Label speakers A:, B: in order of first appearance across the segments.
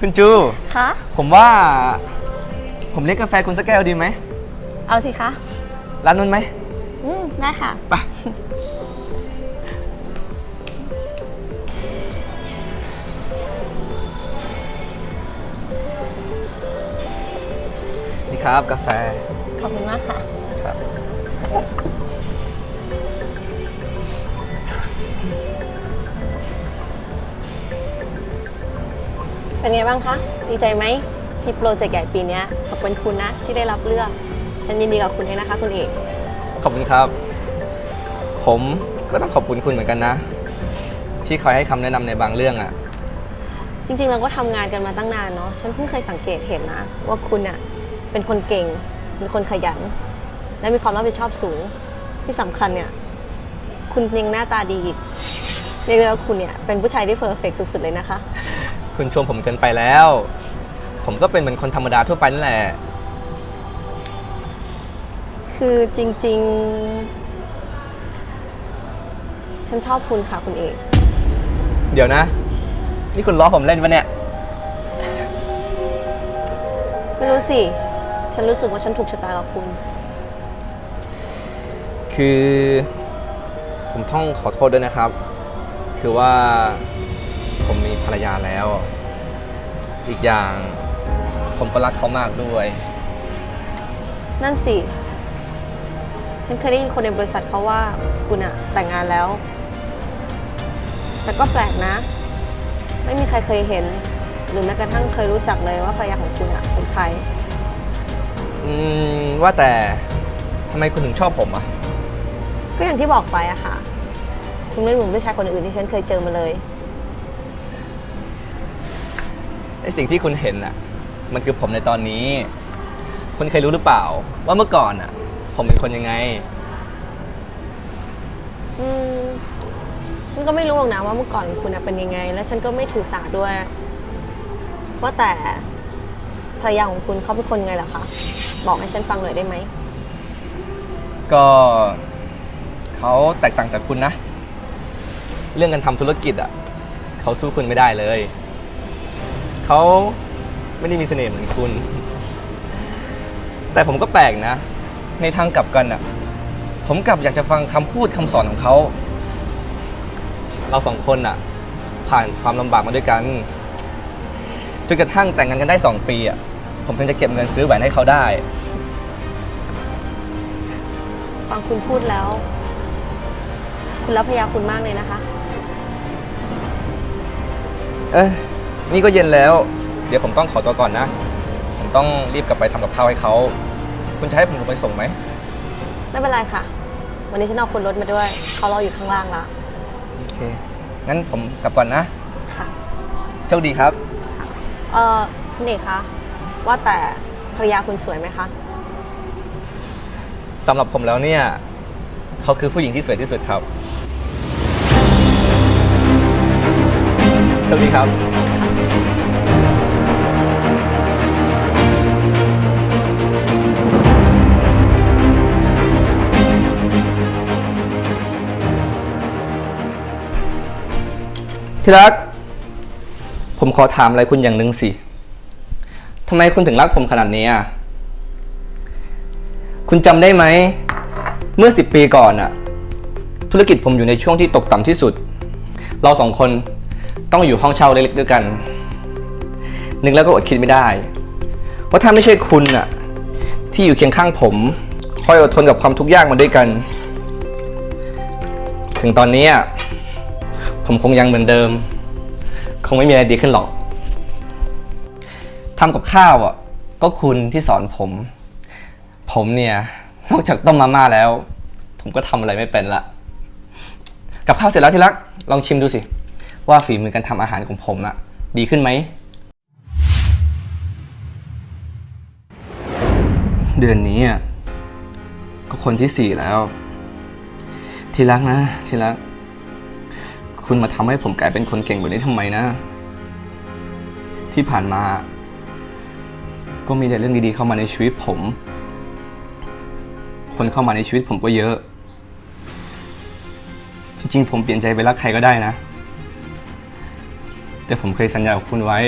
A: คุณจู
B: คะ
A: ผมว่า ผมเรียกกาแฟคุณสักแก้วดีไหม
B: เอาสิคะ
A: ร้านนู้นไหม
B: อืมได้ค่ะ
A: ไปนี่ครับกาแฟ
B: ขอบคุณมากค่ะ
A: ครับ
B: เป็นไงบ้างคะ ดีใจไหมที่โปรเจกต์ใหญ่ปีเนี้ยขอบคุณคุณนะที่ได้รับเลือก ฉันยินดีกับคุณเองนะคะ คุณเอก
A: ขอบคุณครับ ผมก็ต้องขอบคุณคุณเหมือนกันนะ ที่คอยให้คำแนะนำในบางเรื่องอะ
B: จริงๆ เราก็ทำงานกันมาตั้งนานเนาะ ฉันเพิ่งเคยสังเกตเห็นนะว่าคุณอะเป็นคนเก่ง เป็นคนขยัน และมีความรับผิดชอบสูง ที่สำคัญเนี่ย คุณยังหน้าตาดีอีก เรียกได้ว่าคุณเนี่ยเป็นผู้ชายที่เพอร์เฟกสุดๆเลยนะคะ
A: คุณชมผมเกินไปแล้ว ผมก็เป็นเหมือนคนธรรมดาทั่วไปนั่นแหละ
B: คือจริง ๆ ฉันชอบคุณค่ะคุณเอก
A: เดี๋ยวนะ นี่คุณล้อผมเล่นปะเนี่ย
B: ไม่รู้สิ ฉันรู้สึกว่าฉันถูกชะตากับคุณ
A: คือ ผมต้องขอโทษด้วยนะครับ คือว่าผมมีภรรยาแล้ว อีกอย่าง ผมก็รักเขามากด้วย
B: นั่นสิ ฉันเคยได้ยินคนในบริษัทเขาว่าคุณอะแต่งงานแล้ว แต่ก็แปลกนะ ไม่มีใครเคยเห็น หรือแม้กระทั่งเคยรู้จักเลยว่าภรรยาของคุณอะเป็นใคร
A: อืม ว่าแต่ทำไมคุณถึงชอบผมอะ
B: ก็อย่างที่บอกไปอะค่ะ คุณไม่เหมือนผู้ชายคนอื่นที่ฉันเคยเจอมาเลย
A: ไอสิ่งที่คุณเห็นอะ มันคือผมในตอนนี้ คุณเคยรู้หรือเปล่า ว่าเมื่อก่อนอะ ผมเป็นคนยังไง
B: อืมฉันก็ไม่รู้หรอกนะว่าเมื่อก่อนคุณอะเป็นยังไง และฉันก็ไม่ถือสาด้วย ว่าแต่ภรรยาของคุณเขาเป็นคนไงเหรอคะ บอกให้ฉันฟังหน่อยได้ไหม
A: ก็เขาแตกต่างจากคุณนะ เรื่องการทำธุรกิจอะ เขาสู้คุณไม่ได้เลย เขาไม่ได้มีเสน่ห์เหมือนคุณ แต่ผมก็แปลกนะ ในทางกลับกันอะ ผมกลับอยากจะฟังคำพูดคำสอนของเขา เราสองคนอะ ผ่านความลำบากมาด้วยกัน จนกระทั่งแต่งงานกันได้สองปีอะ ผมถึงจะเก็บเงินซื้อแหวนให้เขาได้
B: ฟังคุณพูดแล้ว คุณรับภรรยาคุณมากเลยนะคะ
A: เอ้ย นี่ก็เย็นแล้ว เดี๋ยวผมต้องขอตัวก่อนนะ ผมต้องรีบกลับไปทำกับข้าวให้เขา คุณจะให้ผมลงไปส่งไหม
B: ไม่เป็นไรค่ะ วันนี้ฉันเอาคนรถมาด้วย เขารออยู่ข้างล่างละ
A: โอเค งั้นผมกลับก่อนนะ
B: ค่ะ
A: โชคดีครับ
B: เอ่อคุณเอกคะว่าแต่ภรรยาคุณสวยไหมคะ
A: สำหรับผมแล้วเนี่ย เขาคือผู้หญิงที่สวยที่สุดครับโชคดีครับ ที่รัก ผมขอถามอะไรคุณอย่างหนึ่งสิทำไมคุณถึงรักผมขนาดนี้อะ คุณจำได้ไหม เมื่อ10ปีก่อนอะ ธุรกิจผมอยู่ในช่วงที่ตกต่ำที่สุด เราสองคนต้องอยู่ห้องเช่าเล็กๆด้วยกัน นึกแล้วก็อดคิดไม่ได้ ว่าถ้าไม่ใช่คุณอะ ที่อยู่เคียงข้างผมคอยอดทนกับความทุกข์ยากมาด้วยกัน ถึงตอนนี้อะ ผมคงยังเหมือนเดิม คงไม่มีอะไรดีขึ้นหรอกทำกับข้าวอะ ก็คุณที่สอนผม ผมเนี่ย นอกจากต้มมาม่าแล้ว ผมก็ทำอะไรไม่เป็นละ กับข้าวเสร็จแล้วที่รัก ลองชิมดูสิ ว่าฝีมือการทำอาหารของผมอะดีขึ้นไหม เดือนนี้อะก็คนที่สี่แล้ว ที่รักนะ ที่รัก คุณมาทำให้ผมกลายเป็นคนเก่งแบบนี้ทำไมนะ ที่ผ่านมา ก็มีแต่เรื่องดีๆเข้ามาในชีวิตผม คนเข้ามาในชีวิตผมก็เยอะ จริงๆ ผมเปลี่ยนใจไปรักใครก็ได้นะ แต่ผมเคยสัญญากับคุณไว้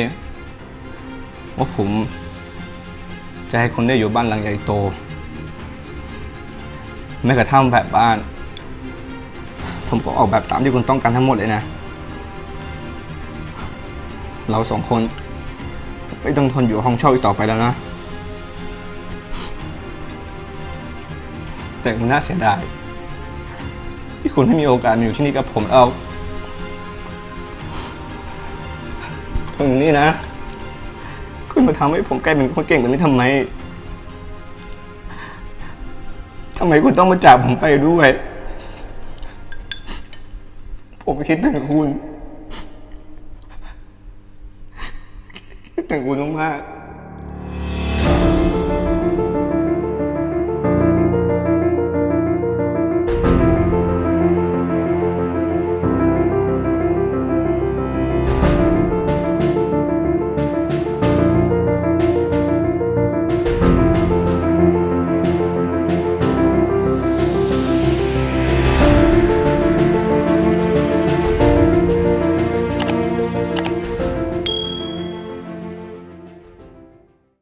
A: ว่าผม จะให้คุณได้อยู่บ้านหลังใหญ่โตแม้กระทั่งแบบบ้าน ผมก็ออกแบบตามที่คุณต้องการทั้งหมดเลยนะ เราสองคน ไม่ต้องทนอยู่ห้องเช่าอีกต่อไปแล้วนะ แต่มันน่าเสียดายที่คุณไม่มีโอกาสมาอยู่ที่นี่กับผมเอาตรงนี้นะ คุณมาทำให้ผมกลายเป็นคนเก่งแบบนี้ทำไมทำไมคุณต้องมาจากผมไปด้วย ผมคิดถึงคุณ คิดถึงคุณมากๆ